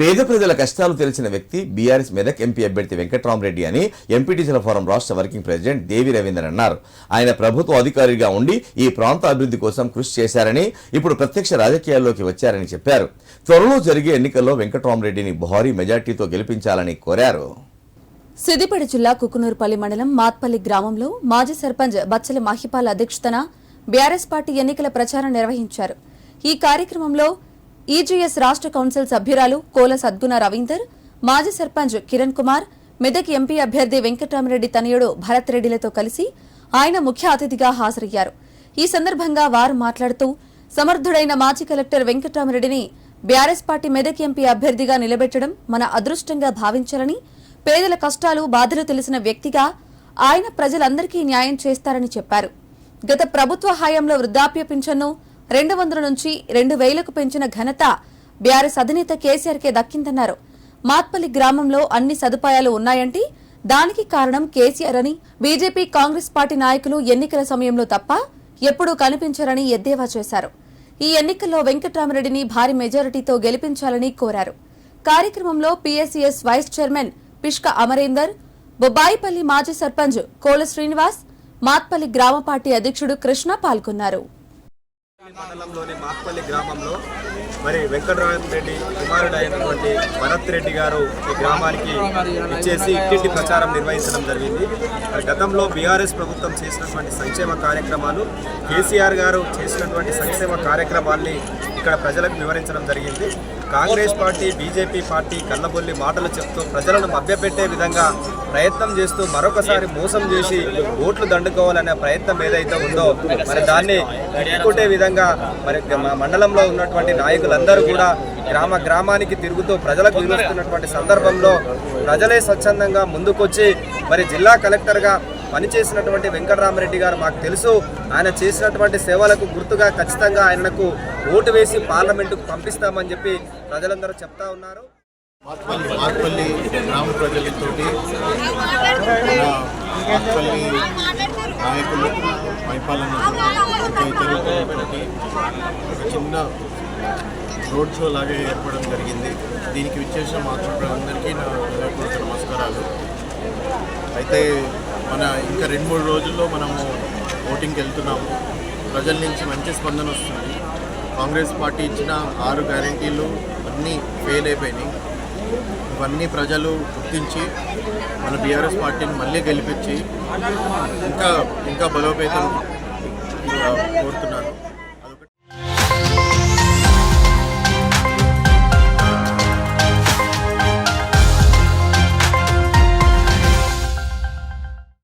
పేద ప్రజల కష్టాలు తెలిసిన వ్యక్తి బీఆర్ఎస్ మెదక్ ఎంపీ అభ్యర్థి వెంకట్రామరెడ్డి అని ఎంపీటీసీల ఫోరం రాష్ట్ర వర్కింగ్ ప్రెసిడెంట్ దేవి రవీందర్ అన్నారు. ఆయన ప్రభుత్వ అధికారిగా ఉండి ఈ ప్రాంత అభివృద్ధి కోసం కృషి చేశారని ఇప్పుడు ప్రత్యక్ష రాజకీయాల్లోకి వచ్చారని చెప్పారు. త్వరలో జరిగే ఎన్నికల్లో వెంకట్రామరెడ్డిని భారీ మెజార్టీతో గెలిపించాలని కోరారు. సిద్దిపేట జిల్లా కుకునూరుపల్లి మండలం మాత్పల్లి గ్రామంలో మాజీ సర్పంచ్ బచ్చల మహిపాల్ అధ్యక్షతన బీఆర్ఎస్ పార్టీ ఎన్నికల ప్రచారం నిర్వహించారు. ఈ కార్యక్రమంలో ఈజీఎస్ రాష్ట్ర కౌన్సిల్ సభ్యురాలు కోల సద్గుణ రవీందర్ మాజీ సర్పంచ్ కిరణ్ కుమార్ మెదక్ ఎంపీ అభ్యర్థి వెంకటరామరెడ్డి తనయుడు భరత్ రెడ్డిలతో కలిసి ఆయన ముఖ్య అతిథిగా హాజరయ్యారు. ఈ సందర్భంగా వారు మాట్లాడుతూ సమర్థుడైన మాజీ కలెక్టర్ వెంకటరామరెడ్డిని బీఆర్ఎస్ పార్టీ మెదక్ ఎంపీ అభ్యర్థిగా నిలబెట్టడం మన అదృష్టంగా భావించాలని పేదల కష్టాలు బాధలు తెలిసిన వ్యక్తిగా ఆయన ప్రజలందరికీ న్యాయం చేస్తారని చెప్పారు. గత ప్రభుత్వ హయాంలో వృద్ధాప్య పింఛన్ను రెండు వందల నుంచి రెండు వేలకు పెంచిన ఘనత బీఆర్ఎస్ అధినేత కేసీఆర్కే దక్కిందన్నారు. మాత్పల్లి గ్రామంలో అన్ని సదుపాయాలు ఉన్నాయంటే దానికి కారణం కేసీఆర్ అని బీజేపీ కాంగ్రెస్ పార్టీ నాయకులు ఎన్నికల సమయంలో తప్ప ఎప్పుడూ కనిపించారని ఎద్దేవా చేశారు. ఈ ఎన్నికల్లో వెంకట్రామరెడ్డిని భారీ మెజారిటీతో గెలిపించాలని కోరారు. కార్యక్రమంలో PSCS vice chairman Pishka Amarender Bobbaipalli మాజీ సర్పంచ్ కోల శ్రీనివాస్ మాత్పల్లి గ్రామ పార్టీ అధ్యక్షుడు కృష్ణ పాల్గొన్నారు. మండలంలోని మాక్పల్లి గ్రామంలో మరి వెంకటరామ రెడ్డి కుమారుడైనటువంటి భరత్ రెడ్డి గారు ఈ గ్రామానికి ఇచ్చేసి ఇంటింటి ప్రచారం నిర్వహించడం జరిగింది. మరి గతంలో బీఆర్ఎస్ ప్రభుత్వం చేసినటువంటి సంక్షేమ కార్యక్రమాలు కేసీఆర్ గారు చేసినటువంటి సంక్షేమ కార్యక్రమాల్ని ఇక్కడ ప్రజలకు వివరించడం జరిగింది. కాంగ్రెస్ పార్టీ బీజేపీ పార్టీ కళ్ళబొల్లి మాటలు చెప్తూ ప్రజలను మభ్యపెట్టే విధంగా ప్రయత్నం చేస్తూ మరొకసారి మోసం చేసి ఓట్లు దండుకోవాలనే ప్రయత్నం ఏదైతే ఉందో మరి దాన్ని తిప్పుకునే విధంగా మరి మండలంలో ఉన్నటువంటి నాయకులందరూ కూడా గ్రామ గ్రామానికి తిరుగుతూ ప్రజలకు వివరిస్తున్నటువంటి సందర్భంలో ప్రజలే స్వచ్ఛందంగా ముందుకొచ్చి మరి జిల్లా కలెక్టర్గా పనిచేసినటువంటి వెంకటరామరెడ్డి గారు మాకు తెలుసు. ఆయన చేసినటువంటి సేవలకు గుర్తుగా ఖచ్చితంగా ఆయనకు ఓటు వేసి పార్లమెంటుకు పంపిస్తామని చెప్పి ప్రజలందరూ చెప్తా ఉన్నారు. మార్పల్లి మార్పల్లి గ్రామ ప్రజలతోటి మన నాయకులు పరిపాలన ఇతరులతోటి ఒక చిన్న రోడ్ షో లాగా ఏర్పడడం జరిగింది. దీనికి విచ్చేసిన మాతృప్రజలందరికీ నా హృదయపూర్వక నమస్కారాలు. అయితే మన ఇంకా రెండు మూడు రోజుల్లో మనము ఓటింగ్కి వెళ్తున్నాము. ప్రజల నుంచి మంచి స్పందన వస్తుంది. కాంగ్రెస్ పార్టీ ఇచ్చిన ఆరు గ్యారంటీలు అన్నీ ఫెయిల్ అయిపోయినాయి. ఇవన్నీ ప్రజలు గుర్తించి మన బీఆర్ఎస్ పార్టీని మళ్ళీ గెలిపించి ఇంకా ఇంకా బలోపేతం కోరుతున్నాను